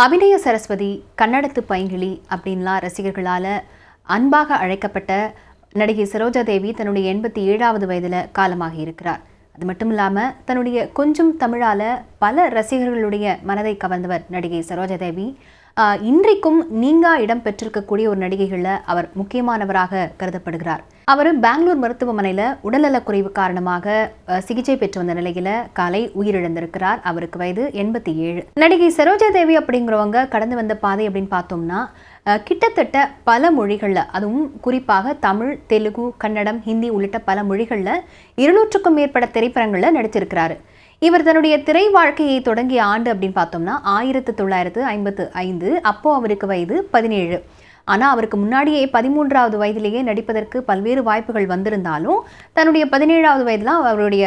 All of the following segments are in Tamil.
அபிநய சரஸ்வதி கன்னடத்து பைங்கிளி அப்படின்லாம் ரசிகர்களால் அன்பாக அழைக்கப்பட்ட நடிகை சரோஜா தேவி தன்னுடைய எண்பத்தி ஏழாவது வயதில் காலமாகி இருக்கிறார். அது மட்டும் இல்லாமல் தன்னுடைய கொஞ்சம் தமிழால் பல ரசிகர்களுடைய மனதை கவர்ந்தவர் நடிகை சரோஜா தேவி. இன்றைக்கும் நீங்கா இடம் பெற்றிருக்கக்கூடிய ஒரு நடிகைகளில் அவர் முக்கியமானவராக கருதப்படுகிறார். அவர் பெங்களூர் மருத்துவமனையில் உடல்நலக்குறைவு காரணமாக சிகிச்சை பெற்று வந்த நிலையில் காலை உயிரிழந்திருக்கிறார். அவருக்கு வயது எண்பத்தி ஏழு. நடிகை சரோஜா தேவி அப்படிங்கிறவங்க கடந்து வந்த பாதை அப்படின்னு பார்த்தோம்னா கிட்டத்தட்ட பல மொழிகளில் அதுவும் குறிப்பாக தமிழ் தெலுங்கு கன்னடம் ஹிந்தி உள்ளிட்ட பல மொழிகளில் இருநூற்றுக்கும் மேற்பட்ட திரைப்படங்களில் நடிச்சிருக்கிறாரு இவர் தன்னுடைய திரை வாழ்க்கையை தொடங்கிய ஆண்டு அப்படின்னு பார்த்தோம்னா ஆயிரத்து தொள்ளாயிரத்து ஐம்பத்து ஐந்து. அப்போது அவருக்கு வயது பதினேழு. ஆனால் அவருக்கு முன்னாடியே பதிமூன்றாவது வயதிலேயே நடிப்பதற்கு பல்வேறு வாய்ப்புகள் வந்திருந்தாலும் தன்னுடைய பதினேழாவது வயதில் அவருடைய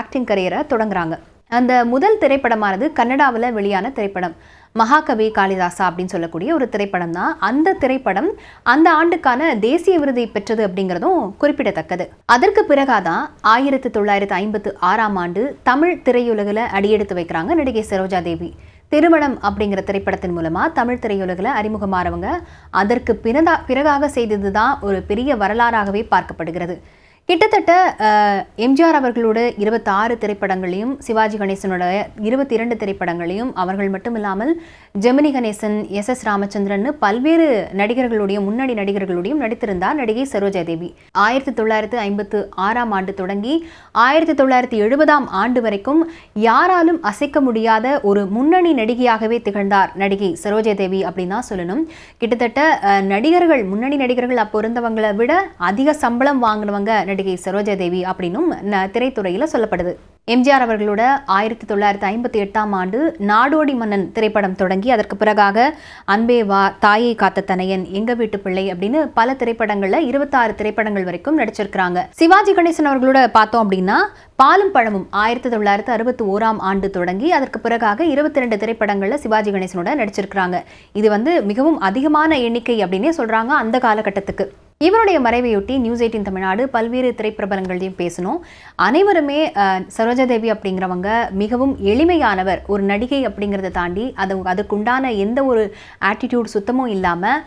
ஆக்டிங் கரியரை தொடங்குறாங்க. அந்த முதல் திரைப்படமானது கன்னடாவில் வெளியான திரைப்படம். மகாகவி காளிதாசா அப்படின்னு சொல்லக்கூடிய ஒரு திரைப்படம் தான். அந்த திரைப்படம் அந்த ஆண்டுக்கான தேசிய விருதை பெற்றது அப்படிங்கிறதும் குறிப்பிடத்தக்கது. அதற்கு பிறகாதான் ஆயிரத்தி தொள்ளாயிரத்து ஐம்பத்து ஆறாம் ஆண்டு தமிழ் திரையுலகில் அடியெடுத்து வைக்கிறாங்க நடிகை சரோஜா தேவி. திருமணம் அப்படிங்கிற திரைப்படத்தின் மூலமாக தமிழ் திரையுலகில் அறிமுகமானவங்க அதற்கு பிறதா பிறகாக செய்தது தான் ஒரு பெரிய வரலாறாகவே பார்க்கப்படுகிறது. கிட்டத்தட்ட எம்ஜிஆர் அவர்களோட இருபத்தாறு திரைப்படங்களையும் சிவாஜி கணேசனோட இருபத்தி இரண்டு திரைப்படங்களையும் அவர்கள் மட்டும் இல்லாமல் ஜெமினி கணேசன் எஸ் எஸ் ராமச்சந்திரன் பல்வேறு நடிகர்களுடைய முன்னணி நடிகர்களுடையும் நடித்திருந்தார் நடிகை சரோஜா தேவி ஆயிரத்தி தொள்ளாயிரத்து ஐம்பத்து ஆறாம் ஆண்டு தொடங்கி ஆயிரத்தி தொள்ளாயிரத்தி எழுபதாம் ஆண்டு வரைக்கும் யாராலும் அசைக்க முடியாத ஒரு முன்னணி நடிகையாகவே திகழ்ந்தார் நடிகை சரோஜா தேவி அப்படின்னு தான் சொல்லணும். கிட்டத்தட்ட நடிகர்கள் முன்னணி நடிகர்கள் அப்போ இருந்தவங்களை விட அதிக சம்பளம் வாங்கினவங்க நடிகை சரோஜாதேவி அப்படின்னும் திரைத்துறையில் சொல்லப்படுது. எம்ஜிஆர் அவர்களோட ஆயிரத்தி தொள்ளாயிரத்தி ஐம்பத்தி எட்டாம் ஆண்டு நாடோடி மன்னன் திரைப்படம் தொடங்கி அதற்கு பிறகாக அன்பே வா தாயை காத்த தனையன் எங்க வீட்டு பிள்ளை அப்படின்னு பல திரைப்படங்கள்ல இருபத்தாறு திரைப்படங்கள் வரைக்கும் நடிச்சிருக்கிறாங்க. சிவாஜி கணேசன் அவர்களோட பார்த்தோம் அப்படின்னா பாலும் பழமும் ஆயிரத்தி தொள்ளாயிரத்தி அறுபத்தி ஓராம் ஆண்டு தொடங்கி அதற்கு பிறகாக இருபத்தி ரெண்டு திரைப்படங்கள்ல சிவாஜி கணேசனோட நடிச்சிருக்கிறாங்க. இது வந்து மிகவும் அதிகமான எண்ணிக்கை அப்படின்னே சொல்றாங்க அந்த காலகட்டத்துக்கு. இவருடைய மறைவையொட்டி நியூஸ் எயிட்டின் தமிழ்நாடு பல்வேறு திரைப்பிரபலங்களையும் பேசணும். அனைவருமே சரோஜாதேவி அப்படிங்கிறவங்க மிகவும் எளிமையானவர் ஒரு நடிகை அப்படிங்கிறத தாண்டி அது அதுக்குண்டான எந்த ஒரு ஆட்டிடியூட் சுத்தமும் இல்லாமல்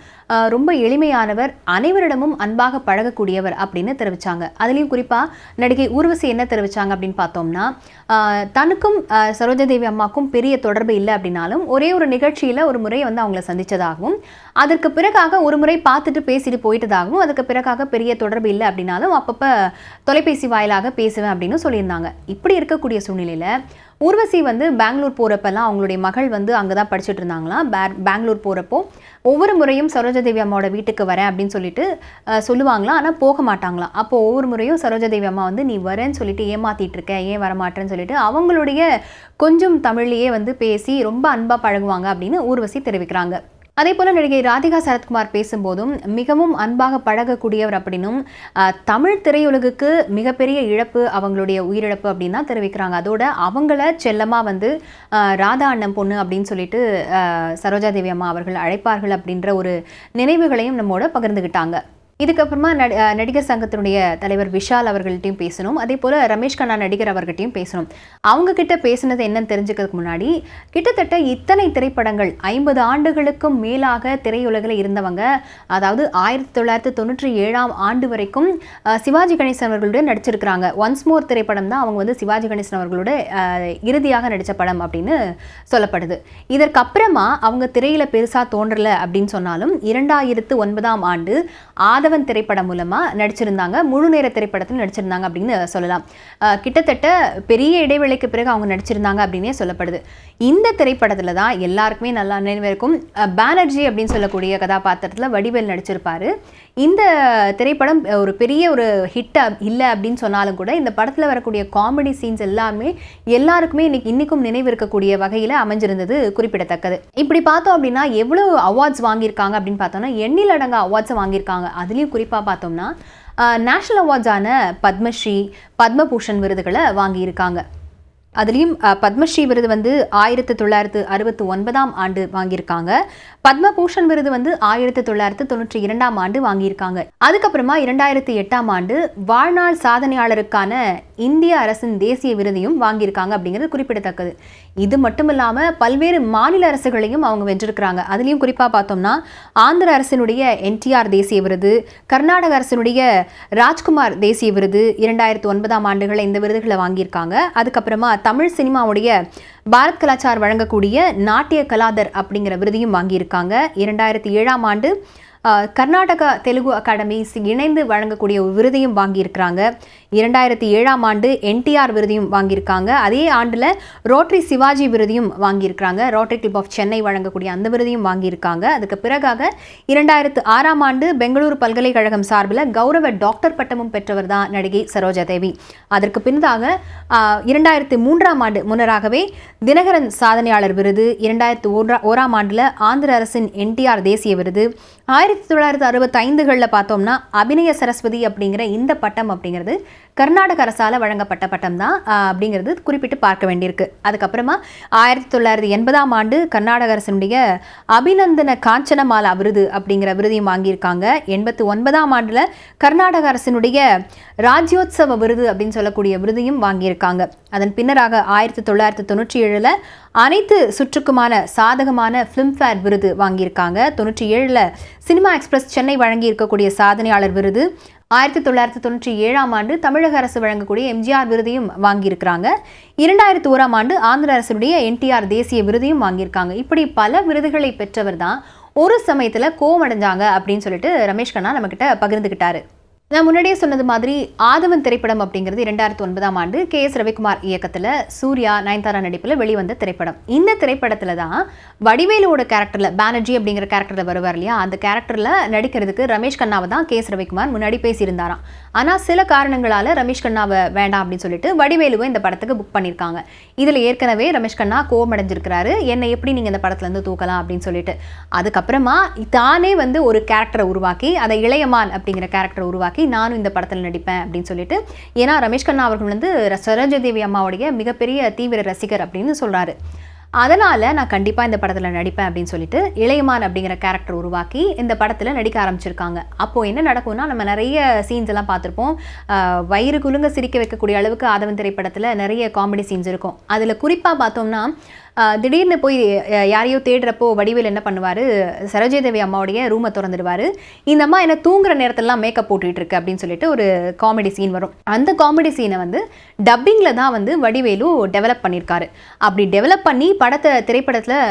ரொம்ப எளிமையானவர் அனைவரிடமும் அன்பாக பழகக்கூடியவர் அப்படின்னு தெரிவித்தாங்க அதுலேயும் குறிப்பாக நடிகை ஊர்வசி என்ன தெரிவித்தாங்க அப்படின்னு பார்த்தோம்னா தனக்கும் சரோஜாதேவி அம்மாவுக்கும் அம்மாக்கும் பெரிய தொடர்பு இல்லை அப்படின்னாலும் ஒரே ஒரு நிகழ்ச்சியில் ஒரு முறை வந்து அவங்கள சந்தித்ததாகவும் அதற்கு பிறகாக ஒரு முறை பார்த்துட்டு பேசிட்டு போயிட்டதாகவும் அதுக்கு பிறகாக பெரிய தொடர்பு இல்லை அப்படின்னாலும் அப்பப்போ தொலைபேசி வாயிலாக பேசுவேன் அப்படின்னு சொல்லியிருந்தாங்க. இப்படி இருக்கக்கூடிய சூழ்நிலையில் ஊர்வசி வந்து பெங்களூர் போகிறப்பெல்லாம் அவங்களுடைய மகள் வந்து அங்கே தான் படிச்சுட்டு இருந்தாங்களாம் பே- பெங்களூர் போகிறப்போ ஒவ்வொரு முறையும் சரோஜதேவி அம்மாவோட வீட்டுக்கு வரேன் அப்படின்னு சொல்லிட்டு சொல்லுவாங்களாம் ஆனால் போக மாட்டாங்களாம் அப்போ ஒவ்வொரு முறையும் சரோஜதேவி அம்மா வந்து நீ வரேன்னு சொல்லிட்டு ஏமாத்திட்டு இருக்க ஏன் வரமாட்டேன்னு சொல்லிட்டு அவங்களுடைய கொஞ்சம் தமிழ்லேயே வந்து பேசி ரொம்ப அன்பாக பழகுவாங்க அப்படின்னு ஊர்வசி தெரிவிக்கிறாங்க. அதே போல நடிகை ராதிகா சரத்குமார் பேசும்போதும் மிகவும் அன்பாக பழகக்கூடியவர் அப்படின்னும் தமிழ் திரையுலகுக்கு மிகப்பெரிய இழப்பு அவங்களுடைய உயிரிழப்பு அப்படின்னு தான் தெரிவிக்கிறாங்க. அதோட அவங்கள செல்லமாக வந்து ராதா அண்ணன் பொண்ணு அப்படின்னு சொல்லிட்டு சரோஜா தேவி அம்மா அவர்கள் அழைப்பார்கள் அப்படின்ற ஒரு நினைவுகளையும் நம்மோட பகிர்ந்துக்கிட்டாங்க இதுக்கப்புறமா நடி- நடிகர் சங்கத்தினுடைய தலைவர் விஷால் அவர்கள்ட்டையும் பேசணும். அதே போல் ரமேஷ் கண்ணா நடிகர் அவர்கிட்டையும் பேசணும். அவங்க கிட்ட பேசுனது என்னன்னு தெரிஞ்சுக்கிறதுக்கு முன்னாடி கிட்டத்தட்ட இத்தனை திரைப்படங்கள் ஐம்பது ஆண்டுகளுக்கும் மேலாக திரையுலகில் இருந்தவங்க அதாவது ஆயிரத்தி தொள்ளாயிரத்தி தொண்ணூற்றி ஏழாம் ஆண்டு வரைக்கும் சிவாஜி கணேசன் அவர்களுடைய நடிச்சிருக்கிறாங்க. ஒன்ஸ் மோர் திரைப்படம் தான் அவங்க வந்து சிவாஜி கணேசன் அவர்களோட இறுதியாக நடித்த படம் அப்படின்னு சொல்லப்படுது. இதற்கப்புறமா அவங்க திரையில பெருசா தோன்றல அப்படின்னு சொன்னாலும் இரண்டாயிரத்து ஒன்பதாம் ஆண்டு ஆதவன் திரைப்படம் மூலமா நடிச்சிருந்தாங்க. முழு நேர திரைப்படத்தில் நடிச்சிருந்தாங்க அப்படின்னு சொல்லலாம். கிட்டத்தட்ட பெரிய இடைவேளைக்கு பிறகு அவங்க நடிச்சிருந்தாங்க அப்படின்னே சொல்லப்படுது. இந்த திரைப்படத்துல தான் எல்லாருக்குமே நல்லா நினைவிருக்கும் அஹ் பானர்ஜி அப்படின்னு சொல்லக்கூடிய கதாபாத்திரத்துல வடிவேல் நடிச்சிருப்பாரு. இந்த திரைப்படம் ஒரு பெரிய ஒரு ஹிட் இல்லை அப்படின்னு சொன்னாலும் கூட இந்த படத்துல வரக்கூடிய காமெடி சீன்ஸ் எல்லாமே எல்லாருக்குமே இன்னைக்கு இன்னைக்கும் நினைவு இருக்கக்கூடிய வகையில் அமைஞ்சிருந்தது குறிப்பிடத்தக்கது. இப்படி பார்த்தோம் அப்படின்னா எவ்வளவு அவார்ட்ஸ் வாங்கியிருக்காங்க அப்படின்னு பார்த்தோம்னா எண்ணில் அவார்ட்ஸை அவார்ட்ஸ் வாங்கியிருக்காங்க அதுலேயும் குறிப்பாக பார்த்தோம்னா நேஷனல் அவார்ட்ஸான பத்மஸ்ரீ பத்மபூஷன் விருதுகளை வாங்கியிருக்காங்க. அதுலேயும் பத்மஸ்ரீ விருது வந்து ஆயிரத்தி தொள்ளாயிரத்து அறுபத்தி ஒன்பதாம் ஆண்டு வாங்கியிருக்காங்க. பத்மபூஷன் விருது வந்து ஆயிரத்தி தொள்ளாயிரத்து தொண்ணூற்றி இரண்டாம் ஆண்டு வாங்கியிருக்காங்க. அதுக்கப்புறமா இரண்டாயிரத்தி எட்டாம் ஆண்டு வாழ்நாள் சாதனையாளருக்கான இந்திய அரசின் தேசிய விருதையும் வாங்கியிருக்காங்க அப்படிங்கிறது குறிப்பிடத்தக்கது. இது மட்டும் இல்லாமல் பல்வேறு மாநில அரசுகளையும் அவங்க வென்றிருக்கிறாங்க. அதுலேயும் குறிப்பாக பார்த்தோம்னா ஆந்திர அரசினுடைய என்டிஆர் தேசிய விருது கர்நாடக அரசினுடைய ராஜ்குமார் தேசிய விருது இரண்டாயிரத்து ஒன்பதாம் ஆண்டுகளில் இந்த விருதுகளை வாங்கியிருக்காங்க. அதுக்கப்புறமா தமிழ் சினிமாவுடைய பாரத் கலாச்சார் வழங்கக்கூடிய நாட்டிய கலாதர் அப்படிங்கிற விருதையும் வாங்கியிருக்காங்க. இரண்டாயிரத்தி ஏழாம் ஆண்டு கர்நாடகா தெலுங்கு அகாடமி இணைந்து வழங்கக்கூடிய ஒரு விருதையும் வாங்கியிருக்கிறாங்க. இரண்டாயிரத்தி ஏழாம் ஆண்டு என்டிஆர் விருதையும் வாங்கியிருக்காங்க. அதே ஆண்டில் ரோட்டரி சிவாஜி விருதையும் வாங்கியிருக்கிறாங்க. ரோட்டரி கிளப் ஆஃப் சென்னை வழங்கக்கூடிய அந்த விருதையும் வாங்கியிருக்காங்க. அதுக்கு பிறகாக இரண்டாயிரத்து ஆறாம் ஆண்டு பெங்களூரு பல்கலைக்கழகம் சார்பில் கௌரவ டாக்டர் பட்டமும் பெற்றவர் தான் நடிகை சரோஜா தேவி அதற்கு பின்னதாக இரண்டாயிரத்து மூன்றாம் ஆண்டு முன்னராகவே தினகரன் சாதனையாளர் விருது இரண்டாயிரத்து ஓரா ஓராம் ஆண்டில் ஆந்திர அரசின் என்டிஆர் தேசிய விருது ஆயிரத்தி தொள்ளாயிரத்து அறுபத்தி ஐந்துகளில் பார்த்தோம்னா அபிநய சரஸ்வதி அப்படிங்கிற இந்த பட்டம் அப்படிங்கிறது கர்நாடக அரசால் வழங்கப்பட்ட பட்டம் தான் அப்படிங்கிறது குறிப்பிட்டு பார்க்க வேண்டியிருக்கு. அதுக்கப்புறமா ஆயிரத்தி தொள்ளாயிரத்தி எண்பதாம் ஆண்டு கர்நாடக அரசினுடைய அபிநந்தன காஞ்சனமாலா விருது அப்படிங்கிற விருதையும் வாங்கியிருக்காங்க. எண்பத்தி ஒன்பதாம் ஆண்டில் கர்நாடக அரசினுடைய ராஜ்யோத்சவ விருது அப்படின்னு சொல்லக்கூடிய விருதையும் வாங்கியிருக்காங்க. அதன் பின்னராக ஆயிரத்தி தொள்ளாயிரத்தி தொண்ணூற்றி ஏழில் அனைத்து சுற்றுக்குமான சாதகமான ஃபிலிம்ஃபேர் விருது வாங்கியிருக்காங்க. தொண்ணூற்றி ஏழில் சினிமா எக்ஸ்பிரஸ் சென்னை வழங்கி இருக்கக்கூடிய சாதனையாளர் விருது. ஆயிரத்தி தொள்ளாயிரத்தி தொண்ணூற்றி ஏழாம் ஆண்டு தமிழக அரசு வழங்கக்கூடிய எம்ஜிஆர் விருதையும் வாங்கியிருக்கிறாங்க. இரண்டாயிரத்தி ஓராம் ஆண்டு ஆந்திர அரசுடைய என்டிஆர் தேசிய விருதையும் வாங்கியிருக்காங்க. இப்படி பல விருதுகளை பெற்றவர் தான் ஒரு சமயத்தில் கோவமடைஞ்சாங்க அப்படின்னு சொல்லிட்டு ரமேஷ் கண்ணா நம்மக்கிட்ட பகிர்ந்துக்கிட்டாரு நான் முன்னாடியே சொன்னது மாதிரி ஆதவன் திரைப்படம் அப்படிங்கிறது இரண்டாயிரத்தி ஒன்பதாம் ஆண்டு கே எஸ் ரவிக்குமார் இயக்கத்தில் சூர்யா நயன்தாரா நடிப்பில் வெளிவந்த திரைப்படம். இந்த திரைப்படத்தில் தான் வடிவேலுவோட கேரக்டரில் பானர்ஜி அப்படிங்கிற கேரக்டரில் வருவார் இல்லையா? அந்த கேரக்டரில் நடிக்கிறதுக்கு ரமேஷ் கண்ணாவை தான் கே எஸ் ரவிக்குமார் முன்னாடி பேசியிருந்தாராம். ஆனால் சில காரணங்களால் ரமேஷ் கண்ணாவை வேண்டாம் அப்படின்னு சொல்லிட்டு வடிவேலுவை இந்த படத்துக்கு புக் பண்ணியிருக்காங்க. இதில் ஏற்கனவே ரமேஷ் கண்ணா கோவம் அடைஞ்சிருக்கிறாரு என்னை எப்படி நீங்கள் இந்த படத்துலேருந்து தூக்கலாம் அப்படின்னு சொல்லிட்டு. அதுக்கப்புறமா தானே வந்து ஒரு கேரக்டரை உருவாக்கி அதை இளையமான் அப்படிங்கிற கேரக்டரை உருவாக்கி நானும் இந்த படத்தில் நடிப்பேன் அப்படின்னு சொல்லிட்டு ஏன்னா ரமேஷ் கண்ணா அவர்கள் வந்து சரோஜதேவி அம்மாவுடைய மிகப்பெரிய தீவிர ரசிகர் அப்படின்னு சொல்கிறாரு அதனால் நான் கண்டிப்பாக இந்த படத்தில் நடிப்பேன் அப்படின்னு சொல்லிட்டு இளையமான் அப்படிங்கிற கேரக்டர் உருவாக்கி இந்த படத்தில் நடிக்க ஆரம்பிச்சிருக்காங்க. அப்போது என்ன நடக்கும்னா நம்ம நிறைய சீன்ஸ் எல்லாம் பார்த்துருப்போம். வயிறு குலுங்க சிரிக்க வைக்கக்கூடிய அளவுக்கு ஆதவன் திரைப்படத்தில் நிறைய காமெடி சீன்ஸ் இருக்கும். அதில் குறிப்பாக பார்த்தோம்னா திடீர்னு போய் யாரையோ தேடுறப்போ வடிவேல் என்ன பண்ணுவார்? சரோஜயதேவி அம்மாவுடைய ரூமை திறந்துடுவார். இந்த அம்மா என்ன தூங்குற நேரத்திலலாம் மேக்கப் போட்டுட்டு இருக்கு அப்படின்னு சொல்லிட்டு ஒரு காமெடி சீன் வரும். அந்த காமெடி சீனை வந்து டப்பிங்கில் தான் வந்து வடிவேலு டெவலப் பண்ணியிருக்காரு அப்படி டெவலப் பண்ணி படத்தை திரைப்படத்தில்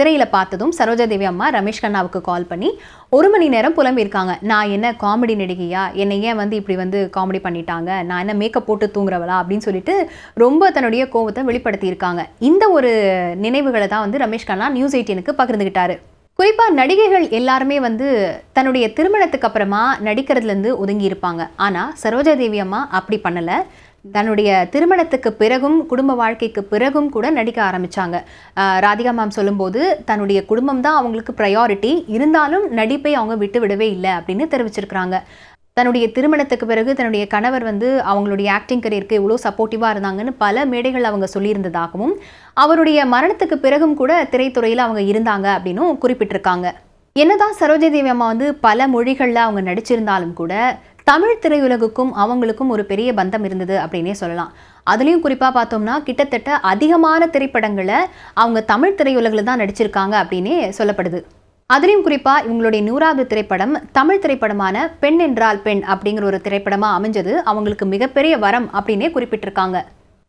திரையில் பார்த்ததும் சரோஜாதேவி அம்மா ரமேஷ் கண்ணாவுக்கு கால் பண்ணி ஒரு மணி நேரம் புலம்பியிருக்காங்க. நான் என்ன காமெடி நடிகையா? என்னை ஏன் வந்து இப்படி வந்து காமெடி பண்ணிட்டாங்க? நான் என்ன மேக்கப் போட்டு தூங்குறவளா? அப்படின்னு சொல்லிட்டு ரொம்ப தன்னுடைய கோபத்தை வெளிப்படுத்தியிருக்காங்க. இந்த ஒரு நினைவுகளை தான் வந்து ரமேஷ் கண்ணா நியூஸ் எயிட்டீனுக்கு பகிர்ந்துக்கிட்டாரு குறிப்பாக நடிகைகள் எல்லாருமே வந்து தன்னுடைய திருமணத்துக்கு அப்புறமா நடிக்கிறதுலேருந்து ஒதுங்கி இருப்பாங்க ஆனால் சரோஜா தேவி அம்மா அப்படி பண்ணலை. தன்னுடைய திருமணத்துக்கு பிறகும் குடும்ப வாழ்க்கைக்கு பிறகும் கூட நடிக்க ஆரம்பிச்சாங்க. ராதிகா மேம் சொல்லும்போது தன்னுடைய குடும்பம் தான் அவங்களுக்கு ப்ரையாரிட்டி இருந்தாலும் நடிப்பை அவங்க விட்டு விடவே இல்லை அப்படின்னு தெரிவிச்சிருக்கிறாங்க. தன்னுடைய திருமணத்துக்கு பிறகு தன்னுடைய கணவர் வந்து அவங்களுடைய ஆக்டிங் கரியருக்கு இவ்வளோ சப்போர்ட்டிவாக இருந்தாங்கன்னு பல மேடைகள் அவங்க சொல்லியிருந்ததாகவும் அவருடைய மரணத்துக்கு பிறகும் கூட திரைத்துறையில் அவங்க இருந்தாங்க அப்படின்னும் குறிப்பிட்டிருக்காங்க. என்னதான் சரோஜி தேவி அம்மா வந்து பல மொழிகளில் அவங்க நடிச்சிருந்தாலும் கூட தமிழ் திரையுலகுக்கும் அவங்களுக்கும் ஒரு பெரிய பந்தம் இருந்தது அப்படின்னே சொல்லலாம். அதுலேயும் குறிப்பாக பார்த்தோம்னா கிட்டத்தட்ட அதிகமான திரைப்படங்களை அவங்க தமிழ் திரையுலகில் தான் நடிச்சிருக்காங்க அப்படின்னே சொல்லப்படுது. அதுலேயும் குறிப்பாக இவங்களுடைய நூறாவது திரைப்படம் தமிழ் திரைப்படமான பெண் என்றால் பெண் அப்படிங்கிற ஒரு திரைப்படமாக அமைஞ்சது அவங்களுக்கு மிகப்பெரிய வரம் அப்படின்னே குறிப்பிட்டிருக்காங்க.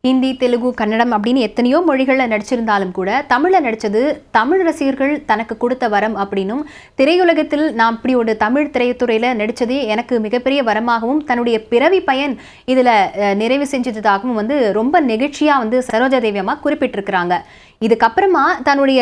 ஹிந்தி தெலுங்கு கன்னடம் அப்படின்னு எத்தனையோ மொழிகளில் நடிச்சிருந்தாலும் கூட தமிழில் நடித்தது தமிழ் ரசிகர்கள் தனக்கு கொடுத்த வரம் அப்படின்னும் திரையுலகத்தில் நான் இப்படி ஒரு தமிழ் திரைத்துறையில் நடித்ததே எனக்கு மிகப்பெரிய வரமாகவும் தன்னுடைய பிறவி பயன் இதில் நிறைவு செஞ்சதாகவும் வந்து ரொம்ப நெகிழ்ச்சியாக வந்து சரோஜா தேவி அம்மா குறிப்பிட்டிருக்கிறாங்க. இதுக்கப்புறமா தன்னுடைய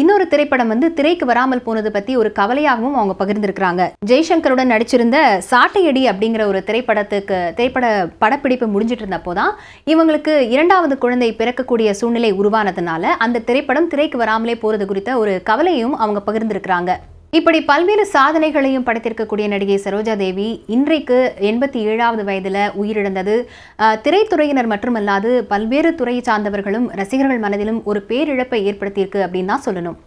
இன்னொரு திரைப்படம் வந்து திரைக்கு வராமல் போனது பற்றி ஒரு கவலையாகவும் அவங்க பகிர்ந்திருக்கிறாங்க. ஜெய்சங்கருடன் நடிச்சிருந்த சாட்டையடி அப்படிங்கிற ஒரு திரைப்படத்துக்கு திரைப்பட படப்பிடிப்பு முடிஞ்சிட்டு இருந்தப்போ தான் இவங்களுக்கு இரண்டாவது குழந்தை பிறக்கக்கூடிய சூழ்நிலை உருவானதுனால அந்த திரைப்படம் திரைக்கு வராமலே போறது குறித்த ஒரு கவலையும் அவங்க பகிர்ந்திருக்கிறாங்க. இப்படி பல்வேறு சாதனைகளையும் படைத்திருக்கக்கூடிய நடிகை சரோஜா தேவி இன்றைக்கு எண்பத்தி ஏழாவது வயதில் உயிரிழந்தது. திரைத்துறையினர் மட்டுமல்லாது பல்வேறு துறையை சார்ந்தவர்களும் ரசிகர்கள் மனதிலும் ஒரு பேரிழப்பை ஏற்படுத்தியிருக்கு அப்படின்னு தான் சொல்லணும்.